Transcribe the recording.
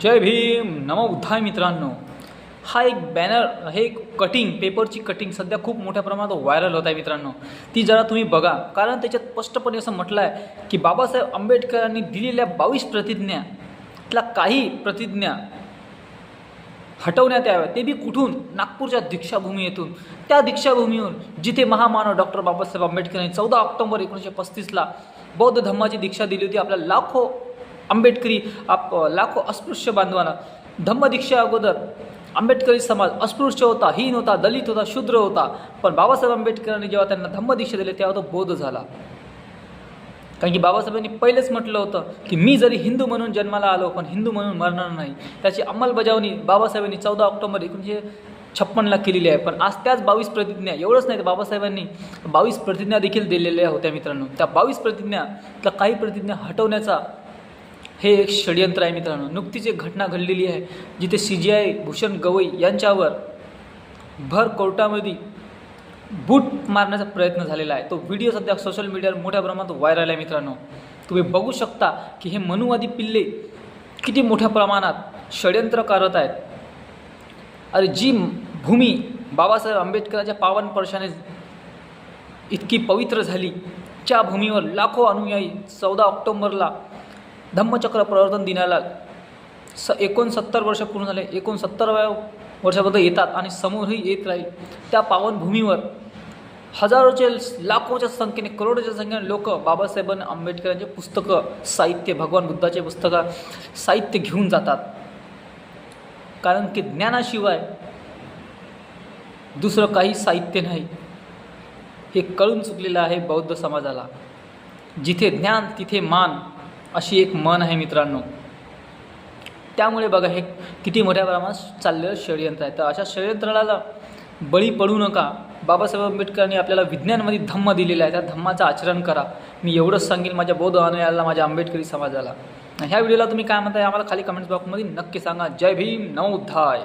जय भीम. नम उद्धाय मित्रांनो. हा एक बॅनर हे एक कटिंग पेपरची कटिंग सध्या खूप मोठ्या प्रमाणात व्हायरल होत आहे मित्रांनो. ती जरा तुम्ही बघा. कारण त्याच्यात स्पष्टपणे असं म्हटलं आहे की बाबासाहेब आंबेडकरांनी दिलेल्या बावीस प्रतिज्ञा त्यातल्या काही प्रतिज्ञा हटवण्यात याव्या ते बी कुठून? नागपूरच्या दीक्षाभूमी येथून त्या दीक्षाभूमीहून जिथे महामानव डॉक्टर बाबासाहेब आंबेडकर यांनी चौदा ऑक्टोबर एकोणीसशे पस्तीसला बौद्ध धम्माची दीक्षा दिली होती आपल्या लाखो आंबेडकरी आप लाखो अस्पृश्य बांधवांना धम्मदीक्षा अगोदर आंबेडकरी समाज अस्पृश्य होता हीन होता दलित होता शूद्र होता. पण बाबासाहेब आंबेडकरांनी जेव्हा त्यांना धम्मदीक्षा दिली तेव्हा तो बोध झाला. कारण की बाबासाहेबांनी पहिलेच म्हटलं होतं की मी जरी हिंदू म्हणून जन्माला आलो पण हिंदू म्हणून मरणार नाही. त्याची अंमलबजावणी बाबासाहेबांनी चौदा ऑक्टोबर एकोणीसशे छप्पनला केलेली आहे. पण आज त्याच बावीस प्रतिज्ञा एवढंच नाही तर बाबासाहेबांनी बावीस प्रतिज्ञा देखील दिलेल्या होत्या मित्रांनो. त्या बावीस प्रतिज्ञा त्या काही प्रतिज्ञा हटवण्याचा हे एक षडयंत्र आहे मित्रांनो. नुकतीच एक घटना घडलेली आहे जिथे C J I Bhushan Gavai यांच्यावर भर कोर्टामध्ये बूट मारण्याचा प्रयत्न झालेला आहे. तो व्हिडिओ सध्या सोशल मीडियावर मोठ्या प्रमाणात व्हायरल आहे मित्रांनो. तुम्ही बघू शकता की हे मनुवादी पिल्ले किती मोठ्या प्रमाणात षडयंत्र करत आहेत. अरे जी भूमी बाबासाहेब आंबेडकरांच्या पावन पर्शाने इतकी पवित्र झाली त्या भूमीवर लाखो अनुयायी चौदा ऑक्टोंबरला धम्मचक्र प्रवर्तन दिनाला स एकोणसत्तर वर्ष पूर्ण झाले. एकोणसत्तराव्या वर्षापर्यंत येतात आणि समोरही येत राहील. त्या पावनभूमीवर हजारोचे लाखोच्या संख्येने करोडोच्या संख्येने लोक बाबासाहेब आंबेडकरांचे पुस्तकं साहित्य भगवान बुद्धाचे पुस्तकं साहित्य घेऊन जातात. कारण की ज्ञानाशिवाय दुसरं काही साहित्य नाही. हे कळून चुकलेलं आहे बौद्ध समाजाला. जिथे ज्ञान तिथे मान अशी एक मन आहे मित्रांनो. त्यामुळे बघा हे किती मोठ्या प्रमाणात चाललेलं षडयंत्र आहे. तर अशा षडयंत्राला बळी पडू नका. बाबासाहेब आंबेडकरांनी आपल्याला विज्ञानमध्ये धम्म दिलेला आहे. त्या धम्माचं आचरण करा. मी एवढंच सांगेन माझ्या बौद्ध अनुयायाला माझ्या आंबेडकरी समाजाला. ह्या व्हिडिओला तुम्ही काय म्हणताय? आम्हाला खाली कमेंट्स बॉक्समध्ये नक्की सांगा. जय भीम. धाय.